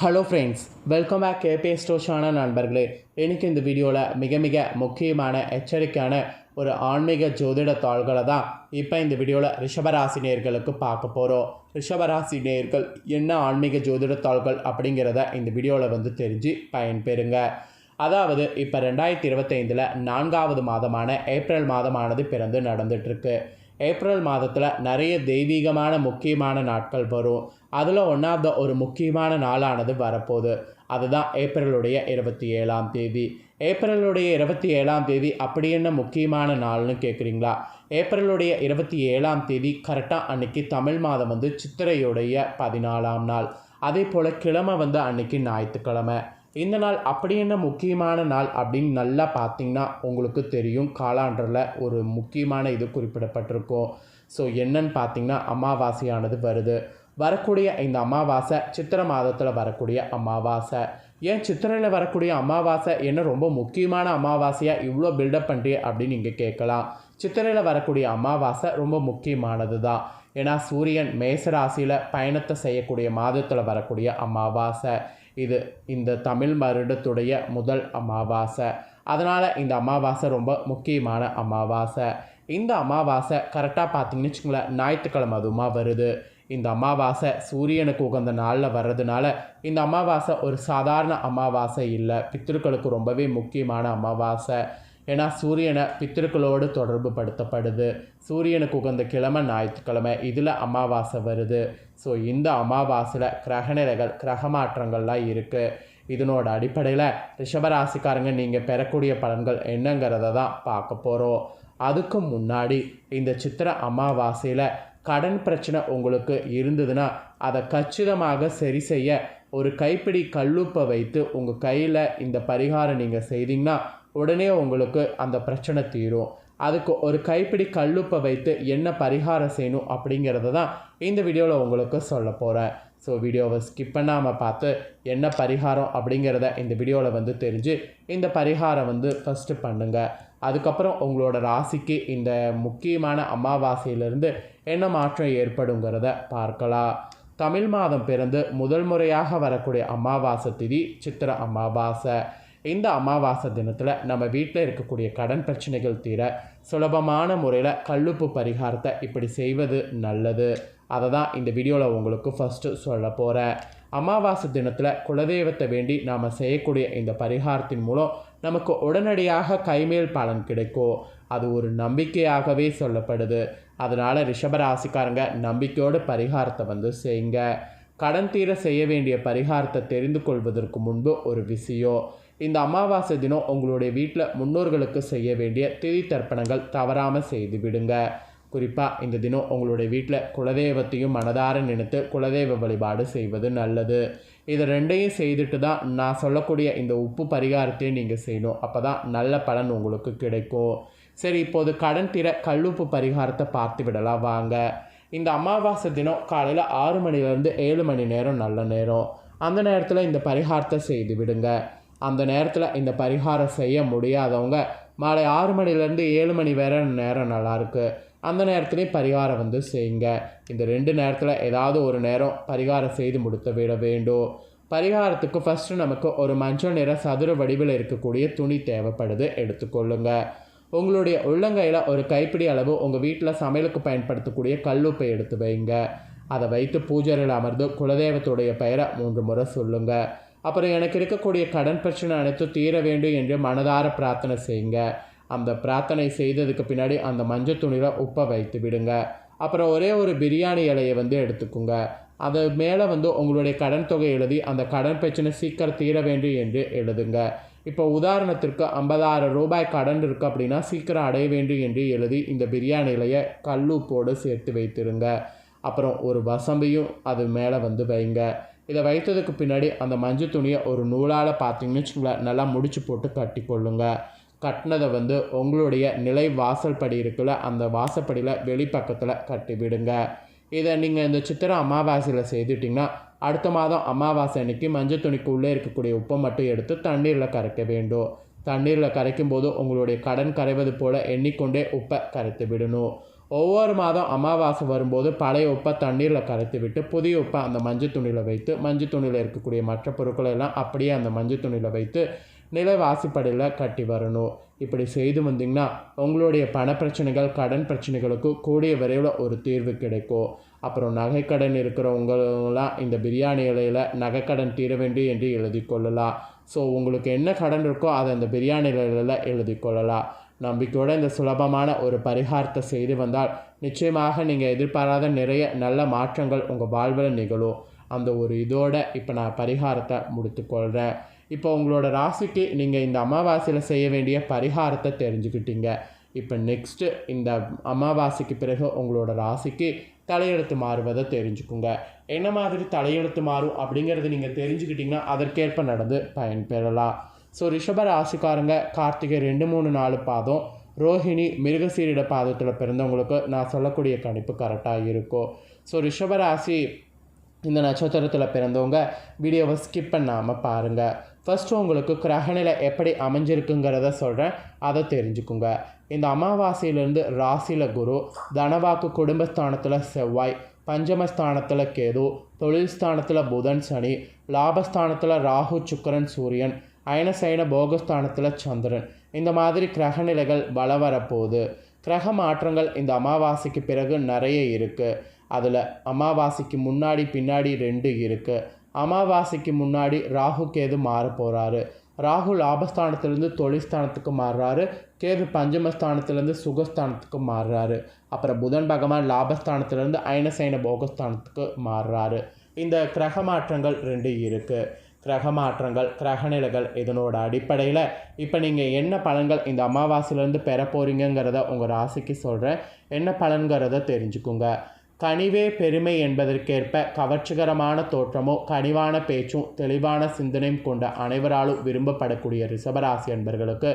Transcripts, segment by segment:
Hello friends welcome back கேபே ஸ்டோஷான நண்பர்களே. எனக்கு இந்த வீடியோவில் மிக மிக முக்கியமான எச்சரிக்கையான ஒரு ஆன்மீக ஜோதிட தாள்களை தான் இப்போ இந்த வீடியோவில் ரிஷபராசி நேர்களுக்கு பார்க்க போகிறோம் ரிஷபராசி நேர்கள் என்ன ஆன்மீக ஜோதிட தாள்கள் அப்படிங்கிறத இந்த வீடியோவில் வந்து தெரிஞ்சு பயன்பெறுங்க. அதாவது இப்போ ரெண்டாயிரத்தி இருபத்தைந்தில் நான்காவது மாதமான ஏப்ரல் மாதமானது பிறந்து நடந்துட்டுருக்கு ஏப்ரல் மாதத்தில் நிறைய தெய்வீகமான முக்கியமான நாட்கள் வரும். அதில் ஒன்றாவது ஒரு முக்கியமான நாளானது வரப்போகுது. அதுதான் ஏப்ரலுடைய இருபத்தி ஏழாம் தேதி. ஏப்ரலுடைய இருபத்தி ஏழாம் தேதி அப்படி என்ன முக்கியமான நாள்னு கேட்குறீங்களா ஏப்ரலுடைய இருபத்தி ஏழாம் தேதி கரெக்டாக அன்னைக்கு தமிழ் மாதம் வந்து சித்திரையுடைய பதினாலாம் நாள். அதே போல் கிழமை வந்து அன்னைக்கு ஞாயிற்றுக்கிழமை. இந்த நாள் அப்படி என்ன முக்கியமான நாள் அப்படின்னு நல்லா பார்த்தீங்கன்னா உங்களுக்கு தெரியும். காலாண்டரில் ஒரு முக்கியமான இது குறிப்பிடப்பட்டிருக்கும். ஸோ என்னன்னு பார்த்தீங்கன்னா அமாவாசையானது வருது. வரக்கூடிய இந்த அமாவாசை சித்திரை மாதத்தில் வரக்கூடிய அமாவாசை. ஏன் சித்திரையில் வரக்கூடிய அமாவாசை? என்ன ரொம்ப முக்கியமான அமாவாசையாக இவ்வளோ பில்டப் பண்ணுறிய அப்படின்னு நீங்கள் கேட்கலாம். சித்திரையில் வரக்கூடிய அமாவாசை ரொம்ப முக்கியமானது தான். ஏன்னா சூரியன் மேசராசியில் பயணத்தை செய்யக்கூடிய மாதத்தில் வரக்கூடிய அமாவாசை. இது இந்த தமிழ் வருடத்துடைய முதல் அமாவாசை. அதனால் இந்த அமாவாசை ரொம்ப முக்கியமான அமாவாசை. இந்த அமாவாசை கரெக்டாக பார்த்தீங்கன்னு வச்சுக்கோங்களேன் ஞாயிற்றுக்கிழமை அதுமா வருது. இந்த அமாவாசை சூரியனுக்கு உகந்த நாளில் வர்றதுனால இந்த அமாவாசை ஒரு சாதாரண அமாவாசை இல்லை. பித்திருக்களுக்கு ரொம்பவே முக்கியமான அமாவாசை. ஏன்னா சூரியனை பித்திருக்களோடு தொடர்பு படுத்தப்படுது சூரியனுக்கு உகந்த கிழமை ஞாயிற்றுக்கிழமை. இதில் அமாவாசை வருது. ஸோ இந்த அமாவாசையில் கிரகநிலைகள் கிரக மாற்றங்கள்லாம் இருக்குது இதனோட அடிப்படையில் ரிஷபராசிக்காரங்க நீங்கள் பெறக்கூடிய பலன்கள் என்னங்கிறத தான் பார்க்க போகிறோம் அதுக்கு முன்னாடி இந்த சித்திர அமாவாசையில் கடன் பிரச்சனை உங்களுக்கு இருந்ததுன்னா அதை கச்சிதமாக சரி செய்ய ஒரு கைப்பிடி கல்லுப்பை வைத்து உங்கள் கையில் இந்த பரிகாரம் நீங்கள் செய்தீங்கன்னா உடனே உங்களுக்கு அந்த பிரச்சனை தீரும். அதுக்கு ஒரு கைப்பிடி கல்லுப்பை வைத்து என்ன பரிகாரம் செய்யணும் அப்படிங்கிறத தான் இந்த வீடியோவில் உங்களுக்கு சொல்ல போகிறேன் ஸோ வீடியோவை ஸ்கிப் பண்ணாமல் பார்த்து என்ன பரிகாரம் அப்படிங்கிறத இந்த வீடியோவில் வந்து தெரிஞ்சு இந்த பரிகாரம் வந்து ஃபஸ்ட்டு பண்ணுங்கள் அதுக்கப்புறம் உங்களோட ராசிக்கு இந்த முக்கியமான அமாவாசையிலிருந்து என்ன மாற்றம் ஏற்படுங்கிறத பார்க்கலாம். தமிழ் மாதம் பிறந்து முதல் முறையாக வரக்கூடிய அமாவாசை திதி சித்திர அமாவாசை. இந்த அமாவாசை தினத்தில் நம்ம வீட்டில் இருக்கக்கூடிய கடன் பிரச்சனைகள் தீர சுலபமான முறையில் கல்லுப்பு பரிகாரத்தை இப்படி செய்வது நல்லது. அதை தான் இந்த வீடியோவில் உங்களுக்கு ஃபஸ்ட்டு சொல்ல போகிறேன் அமாவாசை தினத்தில் குலதெய்வத்தை வேண்டி நாம் செய்யக்கூடிய இந்த பரிகாரத்தின் மூலம் நமக்கு உடனடியாக கைமேல் பலன் கிடைக்கும். அது ஒரு நம்பிக்கையாகவே சொல்லப்படுது. அதனால் ரிஷபராசிக்காரங்க நம்பிக்கையோடு பரிகாரத்தை வந்து செய்யுங்க கடன் தீர செய்ய வேண்டிய பரிகாரத்தை தெரிந்து கொள்வதற்கு முன்பு ஒரு விஷயம். இந்த அமாவாசை தினம் உங்களுடைய வீட்டில் முன்னோர்களுக்கு செய்ய வேண்டிய திதி தர்ப்பணங்கள் தவறாமல் செய்து விடுங்க. குறிப்பாக இந்த தினம் உங்களுடைய வீட்டில் குலதெய்வத்தையும் மனதார நினைத்து குலதெய்வ வழிபாடு செய்வது நல்லது. இது ரெண்டையும் செய்துட்டு தான் நான் சொல்லக்கூடிய இந்த உப்பு பரிகாரத்தையும் நீங்கள் செய்யணும். அப்போ தான் நல்ல பலன் உங்களுக்கு கிடைக்கும். சரி இப்போது கடன் தீர கல்லுப்பு பரிகாரத்தை பார்த்து விடலாம். வாங்க. இந்த அமாவாசை தினம் காலையில் ஆறு மணிலேருந்து ஏழு மணி நேரம் நல்ல நேரம். அந்த நேரத்தில் இந்த பரிகாரத்தை செய்து விடுங்க. அந்த நேரத்தில் இந்த பரிகாரம் செய்ய முடியாதவங்க மாலை ஆறு மணிலேருந்து ஏழு மணி வேற நேரம் நல்லாயிருக்கு அந்த நேரத்துலேயும் பரிகாரம் வந்து செய்யுங்க. இந்த ரெண்டு நேரத்தில் ஏதாவது ஒரு நேரம் பரிகாரம் செய்து முடித்து விட வேண்டும். பரிகாரத்துக்கு ஃபஸ்ட்டு நமக்கு ஒரு மஞ்சள் நிற சதுர வடிவில் இருக்கக்கூடிய துணி தேவைப்படுது எடுத்துக்கொள்ளுங்க. உங்களுடைய உள்ளங்கையில் ஒரு கைப்பிடி அளவு உங்கள் வீட்டில் சமையலுக்கு பயன்படுத்தக்கூடிய கல்லுப்பை எடுத்து வைங்க. அதை வைத்து பூஜையில் அமர்ந்து குலதெய்வத்துடைய பெயரை மூன்று முறை சொல்லுங்கள் அப்புறம் எனக்கு இருக்கக்கூடிய கடன் பிரச்சனை அனைத்தும் தீர வேண்டும் என்று மனதார பிரார்த்தனை செய்யுங்க. அந்த பிரார்த்தனை செய்ததுக்கு பின்னாடி அந்த மஞ்சள் துணியில் உப்பை வைத்து விடுங்க. அப்புறம் ஒரே ஒரு பிரியாணி இலையை வந்து எடுத்துக்கோங்க. அது மேலே வந்து உங்களுடைய கடன் தொகை எழுதி அந்த கடன் பிரச்சனை சீக்கிரம் தீர வேண்டும் என்று எழுதுங்க. இப்போ உதாரணத்திற்கு ஐம்பதாயிரம் ரூபாய் கடன் இருக்குது அப்படின்னா சீக்கிரம் அடைய வேண்டும் என்று எழுதி இந்த பிரியாணி இலையை கல்லுப்போடு சேர்த்து வைத்திருங்க. அப்புறம் ஒரு வசம்பையும் அது மேலே வந்து வைங்க. இதை வைத்ததுக்கு பின்னாடி அந்த மஞ்சள் துணியை ஒரு நூலால் பார்த்தீங்கன்னு வச்சுக்கோங்களேன் நல்லா முடிச்சு போட்டு கட்டி கொள்ளுங்க கட்டினதை வந்து உங்களுடைய நிலை வாசல் படி இருக்குல்ல அந்த வாசப்படியில் வெளிப்பக்கத்தில் கட்டி விடுங்க இதை நீங்கள் இந்த சித்திரை அமாவாசையில் செய்துட்டிங்கன்னா அடுத்த மாதம் அமாவாசை அன்னைக்கு மஞ்சள் துணிக்கு உள்ளே இருக்கக்கூடிய உப்பை மட்டும் எடுத்து தண்ணீரில் கரைக்க வேண்டும். தண்ணீரில் கரைக்கும் போது உங்களுடைய கடன் கரைவது போல் எண்ணிக்கொண்டே உப்பை கரைத்து விடணும். ஒவ்வொரு மாதம் அமாவாசை வரும்போது பழைய உப்பை தண்ணீரில் கரைத்து விட்டு புதிய உப்பை அந்த மஞ்சள் துணியில் வைத்து மஞ்சள் துணியில் இருக்கக்கூடிய மற்ற பொருட்களை எல்லாம் அப்படியே அந்த மஞ்சள் துணியில் வைத்து நிலவாசிப்படையில் கட்டி வரணும். இப்படி செய்து வந்தீங்கன்னா உங்களுடைய பண பிரச்சனைகள் கடன் பிரச்சனைகளுக்கு கூடிய விரைவில் ஒரு தீர்வு கிடைக்கும். அப்புறம் நகைக்கடன் இருக்கிறவங்களாம் இந்த பிரியாணி இலையில் நகைக்கடன் தீர வேண்டும் என்று எழுதி கொள்ளலாம். ஸோ உங்களுக்கு என்ன கடன் இருக்கோ அதை அந்த பிரியாணி இலையில் எழுதி கொள்ளலாம். நம்பிக்கையோடு இந்த சுலபமான ஒரு பரிகாரத்தை செய்து வந்தால் நிச்சயமாக நீங்கள் எதிர்பாராத நிறைய நல்ல மாற்றங்கள் உங்கள் வாழ்வில் நிகழும். அந்த ஒரு இதோட இப்போ நான் பரிகாரத்தை முடித்துக்கொள்கிறேன் இப்போ உங்களோட ராசிக்கு நீங்கள் இந்த அமாவாசையில் செய்ய வேண்டிய பரிகாரத்தை தெரிஞ்சுக்கிட்டீங்க. இப்போ நெக்ஸ்ட்டு இந்த அமாவாசைக்கு பிறகு உங்களோட ராசிக்கு தலையெழுத்து மாறுவதை தெரிஞ்சுக்குங்க. என்ன மாதிரி தலையெழுத்து மாறும் அப்படிங்கிறது நீங்கள் தெரிஞ்சுக்கிட்டிங்கன்னா அதற்கேற்ப நடந்து பயன்பெறலாம். ஸோ ரிஷப ராசிக்காரங்க கார்த்திகை ரெண்டு மூணு நாலு பாதம். ரோஹிணி மிருகசீரிட பாதத்தில் பிறந்தவங்களுக்கு நான் சொல்லக்கூடிய கணிப்பு கரெக்டாக இருக்கும் ஸோ ரிஷப ராசி இந்த நட்சத்திரத்தில் பிறந்தவங்க வீடியோவை ஸ்கிப் பண்ணாமல் பாருங்கள் ஃபஸ்ட்டு உங்களுக்கு கிரகநிலை எப்படி அமைஞ்சிருக்குங்கிறத சொல்கிறேன் அதை தெரிஞ்சுக்குங்க. இந்த அமாவாசையிலேருந்து ராசியில் குரு தனவாக்கு குடும்பஸ்தானத்தில் செவ்வாய் பஞ்சமஸ்தானத்தில் கேது தொழில் ஸ்தானத்தில் புதன் சனி லாபஸ்தானத்தில் ராகு சுக்கரன் சூரியன் அயனசைன போகஸ்தானத்தில் சந்திரன். இந்த மாதிரி கிரகநிலைகள் வள வரப்போகுது கிரக மாற்றங்கள் இந்த அமாவாசைக்கு பிறகு நிறைய இருக்குது அதில் அமாவாசைக்கு முன்னாடி பின்னாடி ரெண்டு இருக்குது அமாவாசைக்கு முன்னாடி ராகு கேது மாற போகிறாரு ராகு லாபஸ்தானத்திலேருந்து தொழில்ஸ்தானத்துக்கு மாறுறாரு. கேது பஞ்சமஸ்தானத்திலேருந்து சுகஸ்தானத்துக்கு மாறுறாரு. அப்புறம் புதன் பகவான் லாபஸ்தானத்திலேருந்து அயனசைன போகஸ்தானத்துக்கு மாறுறாரு. இந்த கிரக மாற்றங்கள் ரெண்டு இருக்குது கிரக மாற்றங்கள் கிரகநிலைகள் இதனோட அடிப்படையில் இப்போ நீங்கள் என்ன பலன்கள் இந்த அமாவாசையிலேருந்து பெற போகிறீங்கிறத உங்கள் ராசிக்கு சொல்கிறேன் என்ன பலன்கிறத தெரிஞ்சுக்குங்க. கனிவே பெருமை என்பதற்கேற்ப கவர்ச்சிகரமான தோற்றமும் கனிவான பேச்சும் தெளிவான சிந்தனையும் கொண்ட அனைவராலும் விரும்பப்படக்கூடிய ரிஷபராசி என்பர்களுக்கு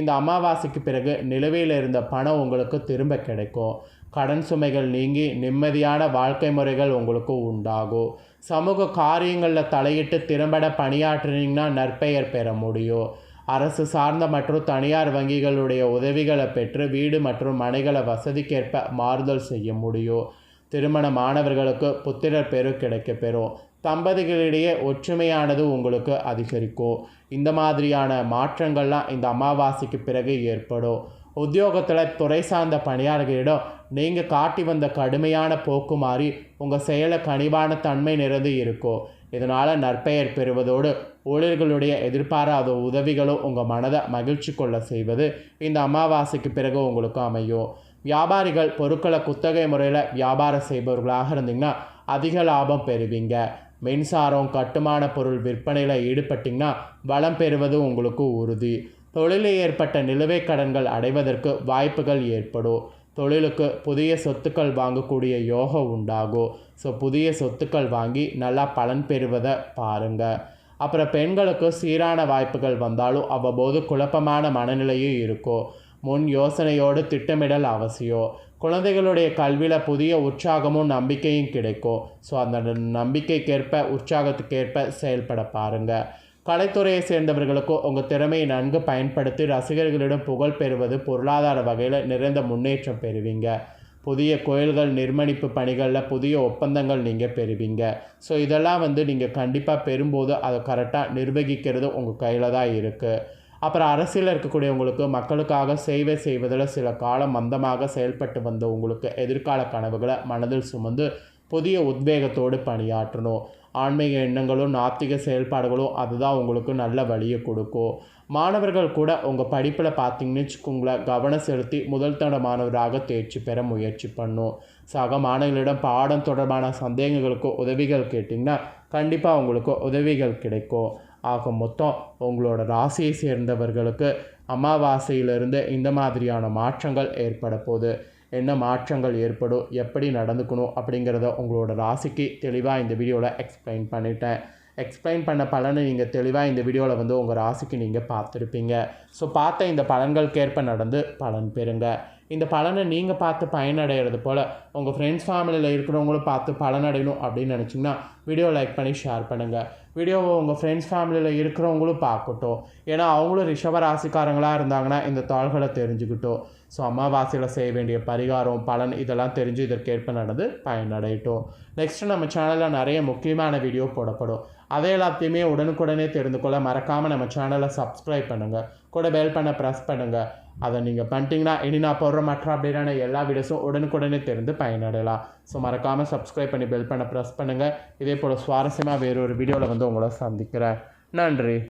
இந்த அமாவாசைக்கு பிறகு நிலுவையில் இருந்த பணம் உங்களுக்கு திரும்ப கிடைக்கும். கடன் சுமைகள் நீங்கி நிம்மதியான வாழ்க்கை முறைகள் உங்களுக்கு உண்டாகும் சமூக காரியங்களில் தலையிட்டு திறம்பட பணியாற்றினீங்கன்னா நற்பெயர் பெற முடியும் அரசு சார்ந்த மற்றும் தனியார் வங்கிகளுடைய உதவிகளை பெற்று வீடு மற்றும் மனைகளை வசதிக்கேற்ப மாறுதல் செய்ய முடியும் திருமண மாணவர்களுக்கு புத்திரர் பெரு கிடைக்க பெறும் தம்பதிகளிடையே ஒற்றுமையானது உங்களுக்கு அதிகரிக்கும் இந்த மாதிரியான மாற்றங்கள்லாம் இந்த அமாவாசைக்கு பிறகு ஏற்படும் உத்தியோகத்தில் துறை சார்ந்த பணியாளர்களிடம் நீங்கள் காட்டி வந்த கடுமையான போக்கு மாறி உங்கள் செயலை கனிவான தன்மை நிறைந்து இருக்கும் இதனால் நற்பெயர் பெறுவதோடு ஊழியர்களுடைய எதிர்பாராத உதவிகளும் உங்கள் மனதை மகிழ்ச்சி கொள்ள செய்வது இந்த அமாவாசைக்கு பிறகு உங்களுக்கு அமையும். வியாபாரிகள் பொருட்களை குத்தகை முறையில் வியாபாரம் செய்பவர்களாக இருந்தீங்கன்னா அதிக லாபம் பெறுவீங்க. மின்சாரம் கட்டுமான பொருள் விற்பனையில் ஈடுபட்டிங்கன்னா வளம் பெறுவது உங்களுக்கு உறுதி. தொழிலில் ஏற்பட்ட நிலுவைக் கடன்கள் அடைவதற்கு வாய்ப்புகள் ஏற்படும். தொழிலுக்கு புதிய சொத்துக்கள் வாங்கக்கூடிய யோகம் உண்டாகும் ஸோ புதிய சொத்துக்கள் வாங்கி நல்லா பலன் பெறுவதை பாருங்கள் அப்புறம் பெண்களுக்கு சீரான வாய்ப்புகள் வந்தாலும் அவ்வப்போது குழப்பமான மனநிலையும் இருக்கும் முன் யோசனையோடு திட்டமிடல் அவசியம் குழந்தைகளுடைய கல்வியில் புதிய உற்சாகமும் நம்பிக்கையும் கிடைக்கும் ஸோ அந்த நம்பிக்கைக்கேற்ப உற்சாகத்துக்கேற்ப செயல்பட பாருங்கள் கலைத்துறையை சேர்ந்தவர்களுக்கோ உங்கள் திறமையை நன்கு பயன்படுத்தி ரசிகர்களிடம் புகழ் பெறுவது பொருளாதார வகையில் நிறைந்த முன்னேற்றம் பெறுவீங்க. புதிய கோயில்கள் நிர்மணிப்பு பணிகளில் புதிய ஒப்பந்தங்கள் நீங்கள் பெறுவீங்க. ஸோ இதெல்லாம் வந்து நீங்கள் கண்டிப்பாக பெறும்போது அதை கரெக்டாக நிர்வகிக்கிறது உங்கள் கையில் தான் இருக்குது அப்புறம் அரசியலில் இருக்கக்கூடியவங்களுக்கு மக்களுக்காக சேவை செய்வதில் சில காலம் மந்தமாக செயல்பட்டு வந்த உங்களுக்கு எதிர்கால கனவுகளை மனதில் சுமந்து புதிய உத்வேகத்தோடு பணியாற்றணும். ஆன்மீக எண்ணங்களும் நாத்திக செயல்பாடுகளும் அதுதான் உங்களுக்கு நல்ல வழியை கொடுக்கும். மாணவர்கள் கூட உங்கள் படிப்பில் பார்த்தீங்கன்னு வச்சுக்கோங்களேன் கவனம் செலுத்தி முதல் தட மாணவராக தேர்ச்சி பெற முயற்சி பண்ணும். சக மாணவர்களிடம் பாடம் தொடர்பான சந்தேகங்களுக்கு உதவிகள் கேட்டிங்கன்னா கண்டிப்பாக உங்களுக்கு உதவிகள் கிடைக்கும். ஆக மொத்தம் உங்களோட ராசியை சேர்ந்தவர்களுக்கு அமாவாசையிலிருந்து இந்த மாதிரியான மாற்றங்கள் ஏற்பட போகுது. என்ன மாற்றங்கள் ஏற்படும் எப்படி நடந்துக்கணும் அப்படிங்கிறத உங்களோட ராசிக்கு தெளிவாக இந்த வீடியோவில் எக்ஸ்பிளைன் பண்ணிட்டேன். எக்ஸ்பிளைன் பண்ண பலனை நீங்கள் தெளிவாக இந்த வீடியோவில் வந்து உங்கள் ராசிக்கு நீங்கள் பார்த்துருப்பீங்க. ஸோ பார்த்த இந்த பலன்களுக்கேற்ப நடந்து பலன் பெறுங்க. இந்த பலனை நீங்கள் பார்த்து பயனடைகிறது போல் உங்கள் ஃப்ரெண்ட்ஸ் ஃபேமிலியில் இருக்கிறவங்களும் பார்த்து பலனடையணும் அப்படின்னு நினச்சிங்கன்னா வீடியோ லைக் பண்ணி ஷேர் பண்ணுங்கள் வீடியோவை உங்கள் ஃப்ரெண்ட்ஸ் ஃபேமிலியில் இருக்கிறவங்களும் பார்க்கட்டும். ஏன்னா அவங்களும் ரிஷப ராசிக்காரங்களாக இருந்தாங்கன்னா இந்த தாள்களை தெரிஞ்சுக்கிட்டோம். ஸோ அமாவாசையில் செய்ய வேண்டிய பரிகாரம் பலன் இதெல்லாம் தெரிஞ்சு இதற்கேற்ப நடந்து பயனடையட்டும். நெக்ஸ்ட்டு நம்ம சேனலில் நிறைய முக்கியமான வீடியோ போடப்படும். அதை எல்லாத்தையுமே உடனுக்குடனே தெரிந்து கொள்ள மறக்காமல் நம்ம சேனலை சப்ஸ்கிரைப் பண்ணுங்கள் கூட பெல் பண்ண ப்ரெஸ் பண்ணுங்கள் அதை நீங்கள் பண்ணிட்டீங்கன்னா இனி நான் போடுற மற்ற அப்படின்னா எல்லா வீடியோஸும் உடனுக்குடனே தெரிந்து பயனடையலாம். ஸோ மறக்காமல் சப்ஸ்கிரைப் பண்ணி பெல் பண்ண ப்ரெஸ் பண்ணுங்கள் இதே போல் சுவாரஸ்யமாக வேறொரு வீடியோவில் வந்து உங்களை சந்திக்கிறேன். நன்றி.